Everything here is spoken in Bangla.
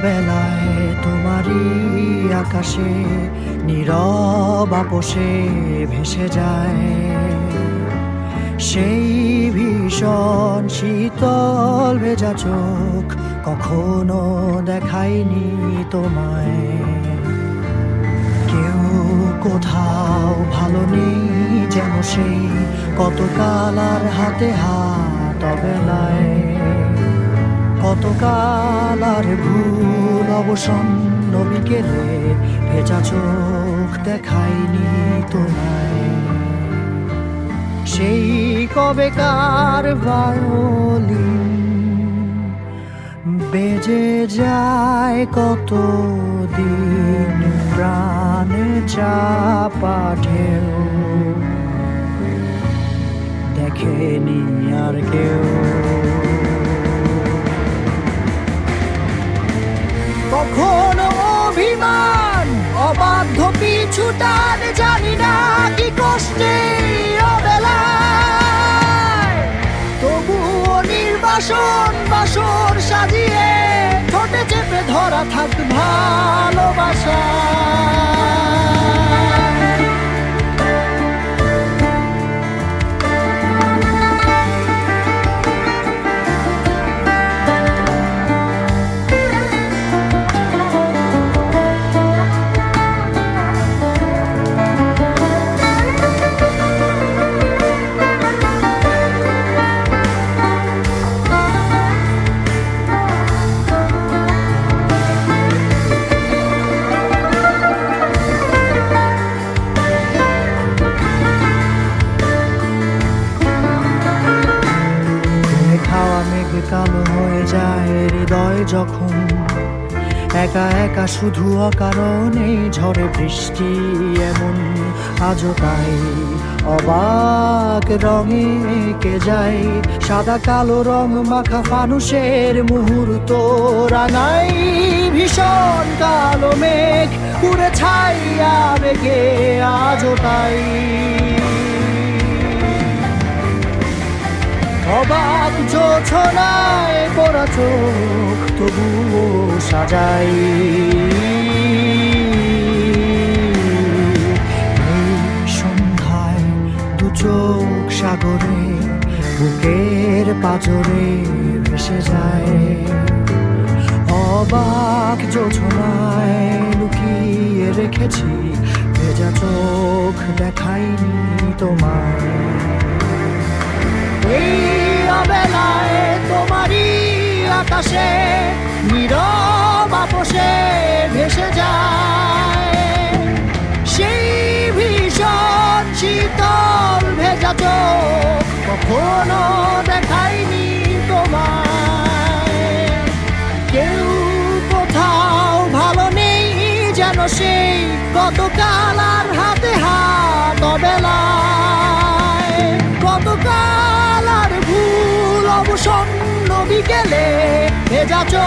অবেলায় তোমারই আকাশে নীরব আপোষে ভেসে যায়। সেই ভীষণ শীতল ভেজা চোখ কখনো দেখায়নি তোমায়। কেউ কোথাও ভালো নেই যেন সেই কতকাল আর হাতে হাত অবেলায়। কতকাল আর ভুল অবসন্ন বিকেলে ভেজা চোখ দেখায়নি তোমায়। সেই কবেকার ভায়োলিন বেজে যায় কত দিন প্রাণে চাপা ঢেউ। দেখেনি আর কেউ। কখনো অভিমান? অবাধ্য পিছু টান, জানি না কি কষ্টে অবেলায়। তবুও নির্বাসন, বাসর সাজিয়ে ঠোঁটে চেপে ধরা থাক ভালোবাসা। কালো হয়ে যায় হৃদয় যখন। একা একা শুধু অকারণে ঝড়ে বৃষ্টি এমন। আজও তাই অবাক রঙে কে যায় সাদা কালো রং মাখা ফানুষের মুহূর্ত। রাঙাই ভীষণ কালো মেঘ পুরে ছাইয়া বেগে আজও তাই। অবাক যোছনায় পড়া চোখ তবুও সাজাই। এই সন্ধ্যায় দু চোখ সাগরে, বুকের পাজরে ভেসে যায়। অবাক যোছনায় লুকিয়ে রেখেছি, ভেজা চোখ দেখাইনি তোমায়। এই আকাশে, নীরব আপোষে ভেসে যায়। সেই ভীষণ শীতল ভেজা চোখ কখনো দেখায়নি তোমায়। কেউ কোথাও ভালো নেই যেন সেই গতকাল আর ቤታቸው